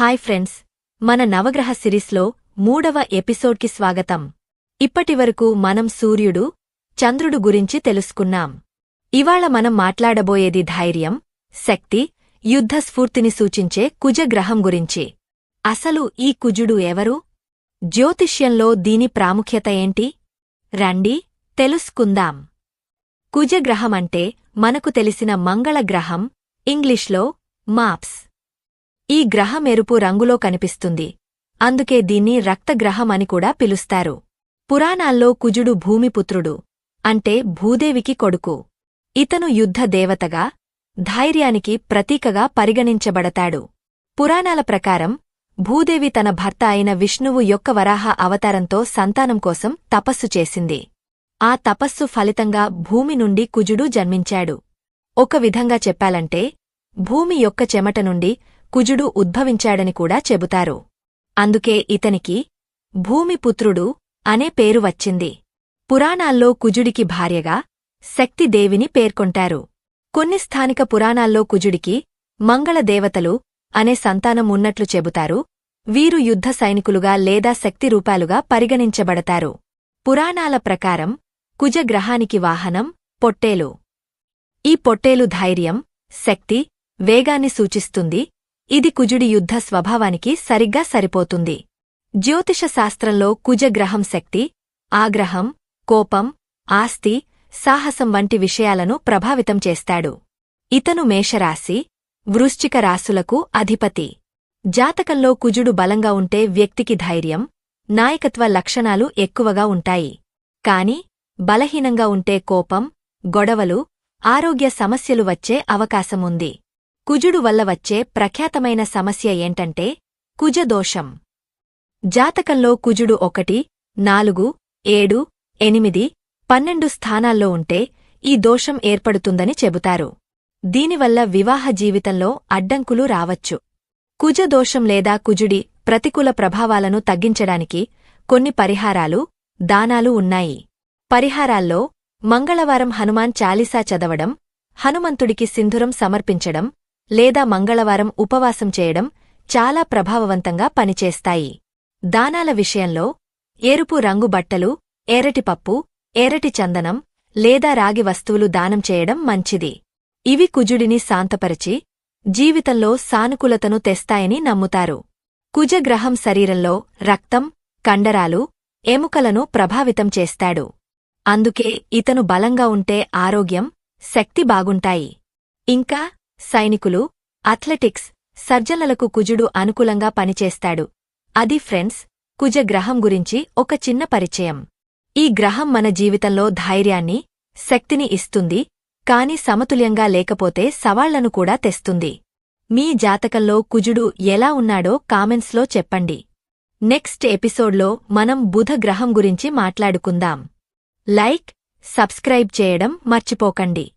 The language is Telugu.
హాయ్ ఫ్రెండ్స్ మన నవగ్రహ సిరీస్లో మూడవ ఎపిసోడ్కి స్వాగతం. ఇప్పటివరకు మనం సూర్యుడు చంద్రుడు గురించి తెలుసుకున్నాం. ఇవాళ మనం మాట్లాడబోయేది ధైర్యం శక్తి యుద్ధ స్ఫూర్తిని సూచించే కుజగ్రహం గురించి. అసలు ఈ కుజుడు ఎవరు? జ్యోతిష్యంలో దీని ప్రాముఖ్యత ఏంటి? రండి తెలుసుకుందాం. కుజగ్రహమంటే మనకు తెలిసిన మంగళగ్రహం ఇంగ్లీష్లో మాప్స్. ఈ గ్రహం ఎరుపు రంగులో కనిపిస్తుంది. అందుకే దీన్ని రక్తగ్రహం అని కూడా పిలుస్తారు. పురాణాల్లో కుజుడు భూమిపుత్రుడు అంటే భూదేవికి కొడుకు. ఇతను యుద్ధ దేవతగా ధైర్యానికి ప్రతీకగా పరిగణించబడతాడు. పురాణాల ప్రకారం భూదేవి తన భర్త అయిన విష్ణువు యొక్క వరాహ అవతారంతో సంతానం కోసం తపస్సు చేసింది. ఆ తపస్సు ఫలితంగా భూమి నుండి కుజుడు జన్మించాడు. ఒక విధంగా చెప్పాలంటే భూమి యొక్క చెమట నుండి కుజుడు ఉద్భవించాడని కూడా చెబుతారు. అందుకే ఇతనికి భూమిపుత్రుడు అనే పేరు వచ్చింది. పురాణాల్లో కుజుడికి భార్యగా శక్తిదేవిని పేర్కొంటారు. కొన్ని స్థానిక పురాణాల్లో కుజుడికి మంగళదేవతలు అనే సంతానం ఉన్నట్లు చెబుతారు. వీరు యుద్ధ సైనికులుగా లేదా శక్తి రూపాలుగా పరిగణించబడతారు. పురాణాల ప్రకారం కుజగ్రహానికి వాహనం పొట్టేలు. ఈ పొట్టేలు ధైర్యం శక్తి వేగాన్ని సూచిస్తుంది. ఇది కుజుడి యుద్ధ స్వభావానికి సరిగ్గా సరిపోతుంది. జ్యోతిష శాస్త్రంలో కుజగ్రహం శక్తి ఆగ్రహం కోపం ఆస్తి సాహసం వంటి విషయాలను ప్రభావితం చేస్తాడు. ఇతను మేషరాశి వృశ్చిక రాశులకు అధిపతి. జాతకంలో కుజుడు బలంగా ఉంటే వ్యక్తికి ధైర్యం నాయకత్వ లక్షణాలు ఎక్కువగా ఉంటాయి. కాని బలహీనంగా ఉంటే కోపం గొడవలు ఆరోగ్య సమస్యలు వచ్చే అవకాశముంది. కుజుడు వల్ల వచ్చే ప్రఖ్యాతమైన సమస్య ఏంటంటే కుజదోషం. జాతకంలో కుజుడు ఒకటి నాలుగు ఏడు ఎనిమిది పన్నెండు స్థానాల్లో ఉంటే ఈ దోషం ఏర్పడుతుందని చెబుతారు. దీనివల్ల వివాహ జీవితంలో అడ్డంకులు రావచ్చు. కుజదోషం లేదా కుజుడి ప్రతికూల ప్రభావాలను తగ్గించడానికి కొన్ని పరిహారాలు దానాలు ఉన్నాయి. పరిహారాల్లో మంగళవారం హనుమాన్ చాలీసా చదవడం హనుమంతుడికి సింధురం సమర్పించడం లేదా మంగళవారం ఉపవాసం చేయడం చాలా ప్రభావవంతంగా పనిచేస్తాయి. దానాల విషయంలో ఎరుపు రంగు బట్టలు ఎరటిపప్పు ఎరటి చందనం లేదా రాగి వస్తువులు దానం చేయడం మంచిది. ఇవి కుజుడిని శాంతపరిచి జీవితంలో సానుకూలతను తెస్తాయని నమ్ముతారు. కుజగ్రహం శరీరంలో రక్తం కండరాలు ఎముకలను ప్రభావితం చేస్తాడు. అందుకే ఇతను బలంగా ఉంటే ఆరోగ్యం శక్తి బాగుంటాయి. ఇంకా సైనికులు అథ్లెటిక్స్ సర్జనలకు కుజుడు అనుకూలంగా పనిచేస్తాడు. అది ఫ్రెండ్స్ కుజ గ్రహం గురించి ఒక చిన్న పరిచయం. ఈ గ్రహం మన జీవితంలో ధైర్యాన్ని శక్తిని ఇస్తుంది కాని సమతుల్యంగా లేకపోతే సవాళ్ళను కూడా తెస్తుంది. మీ జాతకంలో కుజుడు ఎలా ఉన్నాడో కామెంట్స్లో చెప్పండి. నెక్స్ట్ ఎపిసోడ్లో మనం బుధ గ్రహం గురించి మాట్లాడుకుందాం. లైక్ సబ్స్క్రైబ్ చేయడం మర్చిపోకండి.